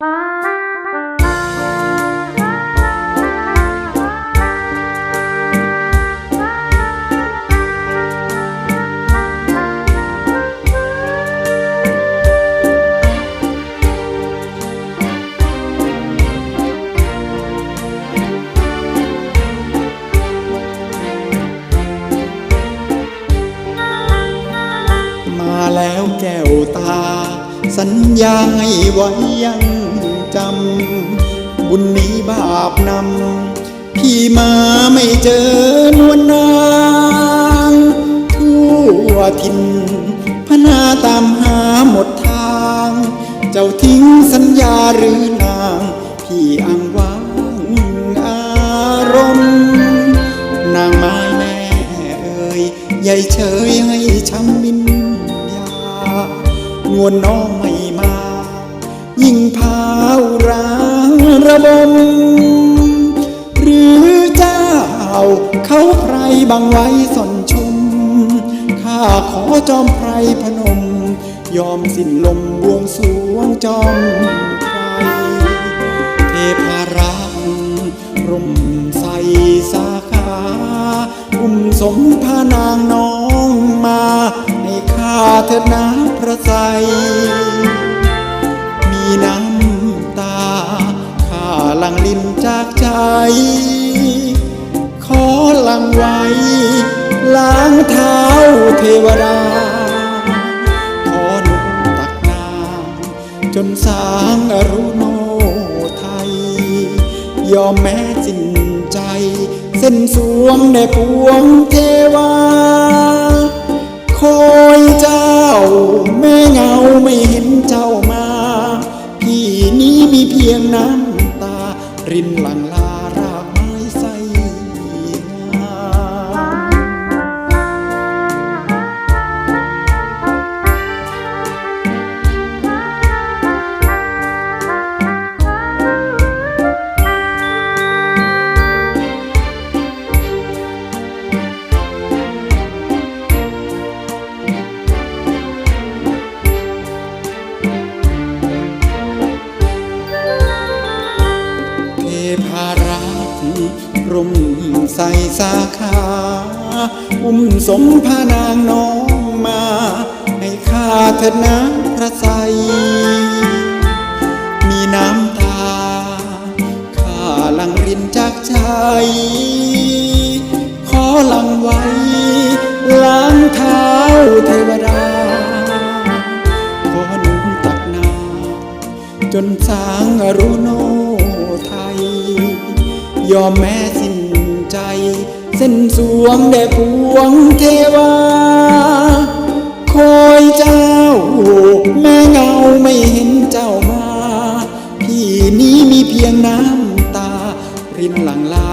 มาแล้วแก้วตา สัญญาให้ไว้ยังจำ บุญนี้บาปนำพี่มาไม่เจอนวลนางทั่วทินพนาตามหาหมดทาง เจ้าทิ้งสัญญาหรือนาง พี่อ้างวางอารมณ์ นางไม้แม่เอ่ยใหญ่เฉยให้ช้ำวิญญางวนน้องไม่มา ยิ่งพาวราร บมหรือเจ้าเขาไพรบังไว้สนชม ข้าขอจอมไพรพนม ยอมสิ้นลมบวงสวงจอมไพรเทพารักร่มใสสาขาอุ้มสมพานางน้องมา ให้ข้าเถิดนะพระไส ขอลังไว้ ล้างเท้าเทวดา ขอหนุนตักน้ำจนสางอรุโนไทย ยอมแม้สิ้นใจ เส้นสวงในปวงเทวา คอยเจ้า แม่เงาไม่เห็นเจ้ามาพี่นี้มีเพียงน้ำ ร่มใสสาขาอุ้มสมพานางน้องมา ให้ข้าเถิดนะพระไสมีน้ำตา ข้าลังรินจากใจ ขอหลังไว้ ล้างเท้าเทวดา ขอหนุนตักน้ำจนสางอรุโน ยอมแม้สิ้นใจ เส้นสวงแด่ปวงเทวา คอยเจ้า แม่เงาไม่เห็นเจ้ามา พี่นี้มีเพียงน้ำตา รินหลังลา